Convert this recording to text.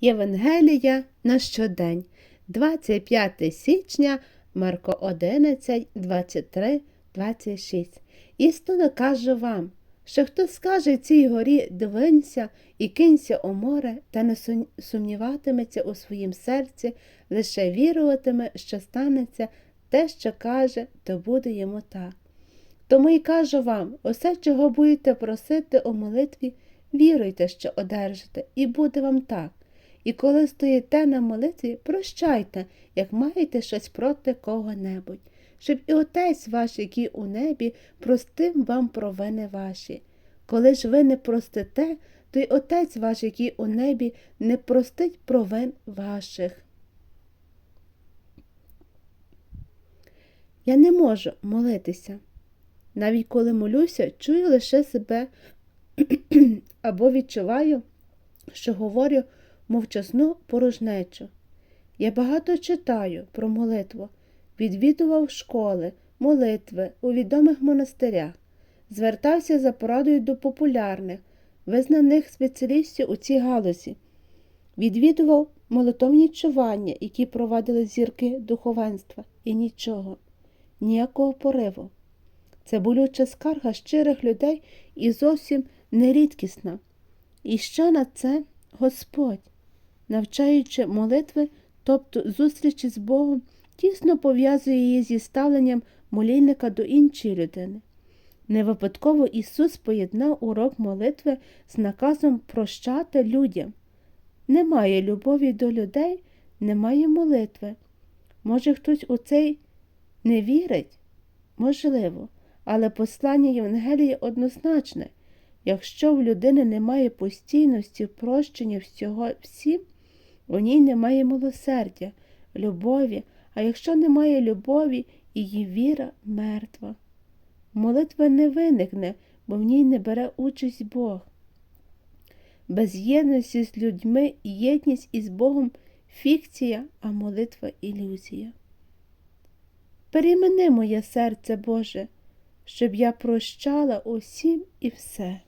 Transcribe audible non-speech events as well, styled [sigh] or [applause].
Євангелія на щодень, 25 січня, Марко 11, 23, 26. Істинно кажу вам, що хто скаже цій горі двинься і кинься у море, та не сумніватиметься у своїм серці, лише віруватиме, що станеться те, що каже, то буде йому так. Тому й кажу вам, усе, чого будете просити у молитві, віруйте, що одержите, і буде вам так. І коли стоїте на молитві, прощайте, як маєте щось проти кого-небудь, щоб і Отець ваш, який у небі, простив вам провини ваші. Коли ж ви не простите, то й Отець ваш, який у небі, не простить провин ваших. Я не можу молитися. Навіть коли молюся, чую лише себе [clears throat] або відчуваю, що говорю мовчасну порожнечу. Я багато читаю про молитву, відвідував школи, молитви у відомих монастирях, звертався за порадою до популярних, визнаних спеціалістів у цій галузі, відвідував молитовні чування, які провадили зірки духовенства, і нічого, ніякого пориву. Це болюча скарга щирих людей і зовсім нерідкісна. І що на це Господь, навчаючи молитви, тобто зустрічі з Богом, тісно пов'язує її зі ставленням молільника до іншої людини. Не випадково Ісус поєднав урок молитви з наказом прощати людям. Немає любові до людей, немає молитви. Може, хтось у цей не вірить? Можливо, але послання Євангелія однозначне. Якщо в людини немає постійності в прощенні всього всім, у ній немає милосердя, любові, а якщо немає любові, її віра мертва. Молитва не виникне, бо в ній не бере участь Бог. Без єдності з людьми і єдність із Богом фікція, а молитва ілюзія. Перемени моє серце Боже, щоб я прощала усім і все.